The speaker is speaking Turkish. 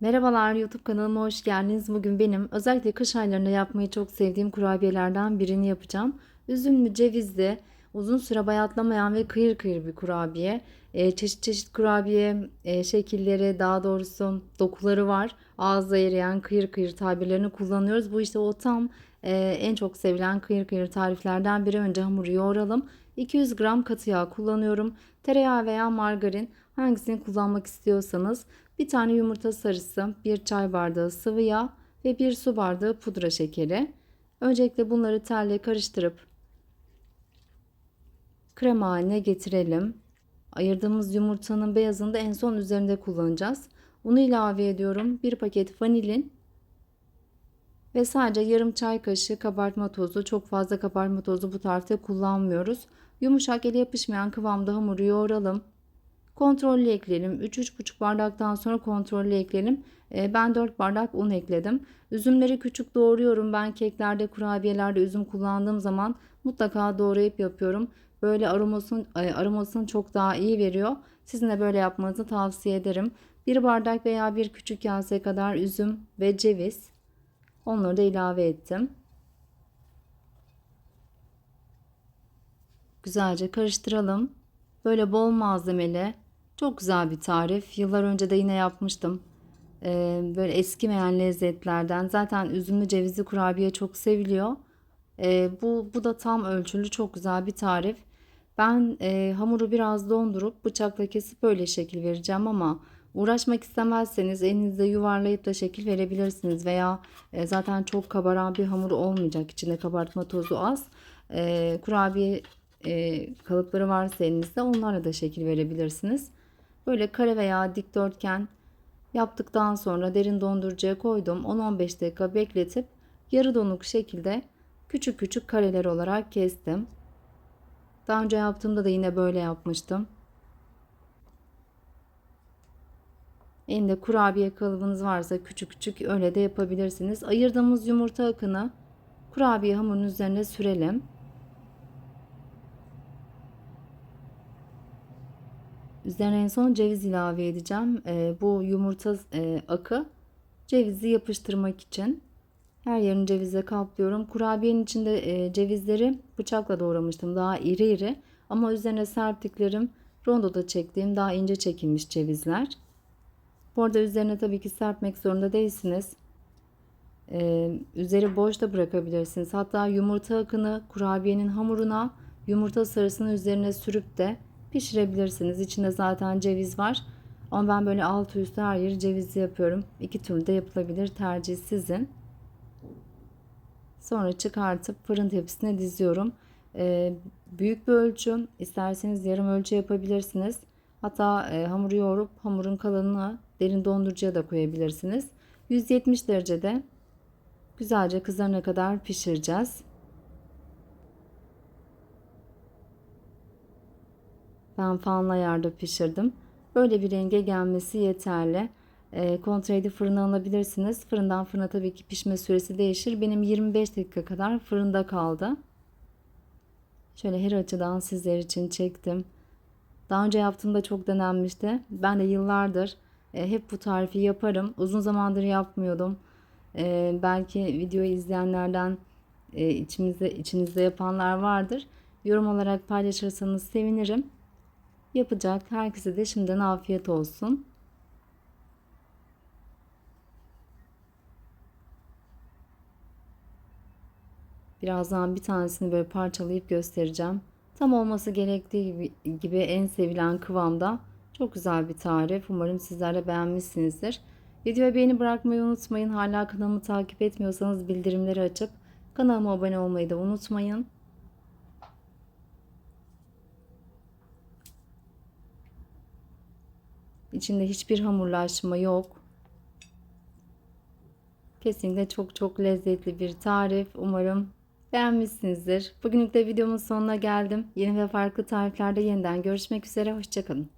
Merhabalar YouTube kanalıma hoş geldiniz. Bugün benim özellikle kış aylarında yapmayı çok sevdiğim kurabiyelerden birini yapacağım. Üzümlü, cevizli, uzun süre bayatlamayan ve kıyır kıyır bir kurabiye. Ee, çeşit çeşit kurabiye e, şekilleri daha doğrusu dokuları var. Ağızda eriyen kıyır kıyır tabirlerini kullanıyoruz. Bu işte o tam e, en çok sevilen kıyır kıyır tariflerden biri. Önce hamuru yoğuralım. 200 gram katı yağ kullanıyorum. Tereyağı veya margarin hangisini kullanmak istiyorsanız bir tane yumurta sarısı, bir çay bardağı sıvı yağ ve bir su bardağı pudra şekeri. Öncelikle bunları telle karıştırıp krema haline getirelim. Ayırdığımız yumurtanın beyazını da en son üzerinde kullanacağız. Unu ilave ediyorum. Bir paket vanilin ve sadece yarım çay kaşığı kabartma tozu. Çok fazla kabartma tozu bu tarifte kullanmıyoruz. Yumuşak ele yapışmayan kıvamda hamuru yoğuralım. Kontrollü ekleyelim. 3-3,5 bardaktan sonra kontrollü ekleyelim. Ee, ben 4 bardak un ekledim. Üzümleri küçük doğruyorum. Ben keklerde, kurabiyelerde üzüm kullandığım zaman mutlaka doğrayıp yapıyorum. Böyle aromasını, aromasını çok daha iyi veriyor. Sizin de böyle yapmanızı tavsiye ederim. 1 bardak veya bir küçük kase kadar üzüm ve ceviz. Onları da ilave ettim. Güzelce karıştıralım. Böyle bol malzemeli çok güzel bir tarif. Yıllar önce de yine yapmıştım. Ee, böyle eskimeyen lezzetlerden. Zaten üzümlü cevizli kurabiye çok seviliyor. Ee, bu, bu da tam ölçülü çok güzel bir tarif. Ben e, hamuru biraz dondurup bıçakla kesip böyle şekil vereceğim ama uğraşmak istemezseniz elinizde yuvarlayıp da şekil verebilirsiniz. Veya e, zaten çok kabaran bir hamur olmayacak. İçinde kabartma tozu az. E, kurabiye e, kalıpları varsa elinizde onlarla da şekil verebilirsiniz. Böyle kare veya dikdörtgen yaptıktan sonra derin dondurucuya koydum. 10-15 dakika bekletip yarı donuk şekilde küçük küçük kareler olarak kestim. Daha önce yaptığımda da yine böyle yapmıştım. Elinde kurabiye kalıbınız varsa küçük küçük öyle de yapabilirsiniz. Ayırdığımız yumurta akını kurabiye hamurunun üzerine sürelim. Üzerine en son ceviz ilave edeceğim. E, bu yumurta e, akı cevizi yapıştırmak için. Her yerini cevizle kaplıyorum. Kurabiyenin içinde e, cevizleri bıçakla doğramıştım. Daha iri iri. Ama üzerine serptiklerim rondoda çektiğim daha ince çekilmiş cevizler. Bu arada üzerine tabii ki serpmek zorunda değilsiniz. Ee, üzeri boş da bırakabilirsiniz. Hatta yumurta akını kurabiyenin hamuruna yumurta sarısını üzerine sürüp de pişirebilirsiniz. İçinde zaten ceviz var. Ama ben böyle altı üstü her yeri cevizli yapıyorum. İki türlü de yapılabilir. Tercih sizin. Sonra çıkartıp fırın tepsisine diziyorum. Ee, büyük bir ölçü. isterseniz yarım ölçü yapabilirsiniz. Hatta e, hamuru yoğurup hamurun kalanını derin dondurucuya da koyabilirsiniz. 170 derecede güzelce kızarana kadar pişireceğiz. Ben fanlı ayarda pişirdim. Böyle bir renge gelmesi yeterli. E, kontraydı fırına alabilirsiniz. Fırından fırına tabii ki pişme süresi değişir. Benim 25 dakika kadar fırında kaldı. Şöyle her açıdan sizler için çektim. Daha önce yaptığımda çok denenmişti. Ben de yıllardır e, hep bu tarifi yaparım. Uzun zamandır yapmıyordum. E, belki videoyu izleyenlerden e, içimizde içinizde yapanlar vardır. Yorum olarak paylaşırsanız sevinirim. Yapacak herkese de şimdiden afiyet olsun. Birazdan bir tanesini böyle parçalayıp göstereceğim. Tam olması gerektiği gibi, gibi en sevilen kıvamda. Çok güzel bir tarif. Umarım sizler de beğenmişsinizdir. Videoya beğeni bırakmayı unutmayın. Hala kanalımı takip etmiyorsanız bildirimleri açıp kanalıma abone olmayı da unutmayın. İçinde hiçbir hamurlaşma yok. Kesinlikle çok çok lezzetli bir tarif. Umarım beğenmişsinizdir. Bugünlük de videomun sonuna geldim. Yeni ve farklı tariflerde yeniden görüşmek üzere. Hoşçakalın.